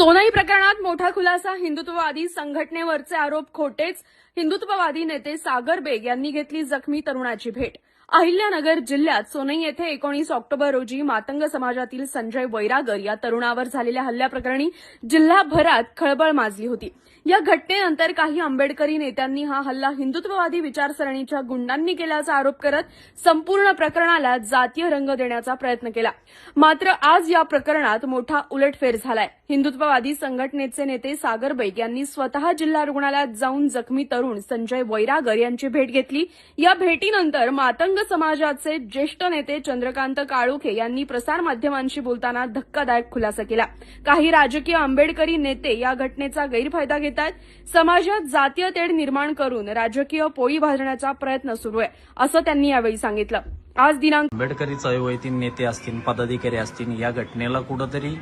सोनाई प्रकरणात मोठा खुलासा हिंदुत्ववादी संघटनेवरचे आरोप खोटेच. हिंदुत्ववादी नेते सागर बेग यांनी घेतली जखमी तरुणाची भेट. अहिल्यानगर जिल्ह्यात सोनई येथे एकोणीस ऑक्टोबर रोजी मातंग समाजातील संजय वैरागर या तरुणावर झालेल्या हल्ल्याप्रकरणी जिल्हाभरात खळबळ माजली होती. या घटनेनंतर काही आंबेडकरी नेत्यांनी हा हल्ला हिंदुत्ववादी विचारसरणीच्या गुंडांनी केल्याचा आरोप करत संपूर्ण प्रकरणाला जातीय रंग देण्याचा प्रयत्न केला. मात्र आज या प्रकरणात मोठा उलटफेर झालाय. हिंदुत्ववादी संघटनेचे नेते सागर बैग यांनी स्वतः जिल्हा रुग्णालयात जाऊन जखमी तरुण संजय वैरागर यांची भेट घेतली. या भेटीनंतर मातंग समाजाचे ज्येष्ठ नेते चंद्रकांत काळुखे यांनी प्रसारमाध्यमांशी बोलताना धक्कादायक खुलासा केला. काही राजकीय आंबेडकरी नेते या घटनेचा गैरफायदा घेत आहेत समाजात जातीय तेढ निर्माण करून राजकीय पोळी भाजण्याचा प्रयत्न सुरू आहे असं त्यांनी यावेळी सांगितलं. आज दिनांक आंबेडकरी चळवळीतील नेते असतील पदाधिकारी असतील या घटनेला कुठंतरी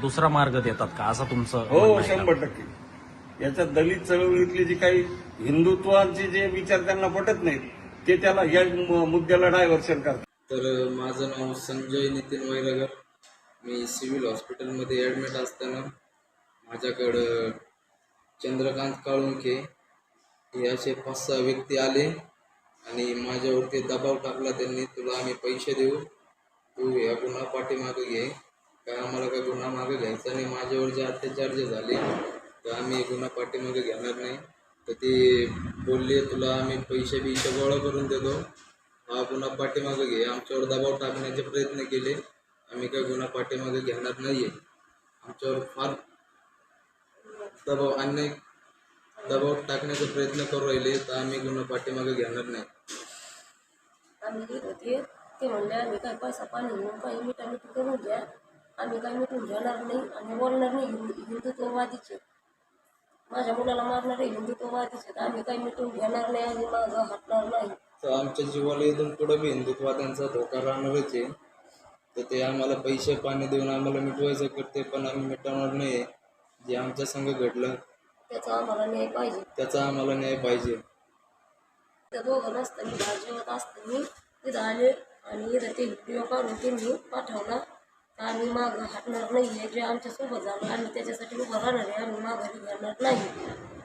दुसरा मार्ग देतात का? असं तुमचं हो? शंभर टक्के. याच्यात दलित चळवळीतले जे काही हिंदुत्वाचे जे विचार त्यांना पटत नाहीत ते त्याला या मुद्द्याला डायव्हर्शन करतात. तर माझं नाव संजय नितीन वैरागर. मी सिव्हिल हॉस्पिटलमध्ये ॲडमिट असताना माझ्याकडं चंद्रकांत काळुंके हे असे पाच सहा व्यक्ती आले आणि माझ्यावरती दबाव टाकला त्यांनी तुला आम्ही पैसे देऊ तू या गुन्हा पाठीमागे घे काय आम्हाला काय गुन्हा मागे घ्यायचा नाही? माझ्यावर जे अत्याचार जे झाले तर आम्ही गुन्हा पाठीमागे घेणार नाही. तर ते बोलले, तुला आम्ही पैसे बिशे गोळा करून देतो. हा गुन्हा पाठीमागे घे. आमच्यावर दबाव टाकण्याचे प्रयत्न केले. आम्ही काय गुन्हा पाठीमागे घेणार नाहीये. आमच्यावर फार दबाव अन्याय दबाव टाकण्याचा प्रयत्न करू राहिले, तर आम्ही गुन्हा पाठीमागे घेणार नाही. ते नाही नाही माझ्या मुलाला मारणारे हिंदुत्ववादीचे तर आम्ही काही मिटून घेणार नाही आणि मागं हटणार नाही. तर आमच्या जीवाला इथून पुढं बी हिंदुत्वाद्यांचा धोका राहणारच आहे तर ते आम्हाला पैसे पाणी देऊन आम्हाला मिटवायचं करते पण आम्ही मिटवणार नाही. जे आमच्या संघ घडलं त्याचा आम्हाला न्याय पाहिजे. त्याचा आम्हाला न्याय पाहिजे. त्या दोघं नसताना जेवत असताना तिथं आले आणि इथं ते व्हिडिओ काढून त्यांनी पाठवला. आम्ही मागं हटणार नाही आहे जे आमच्यासोबत झालं आम्ही त्याच्यासाठी उभं राहणार आहे आम्ही माघारी घेणार नाही.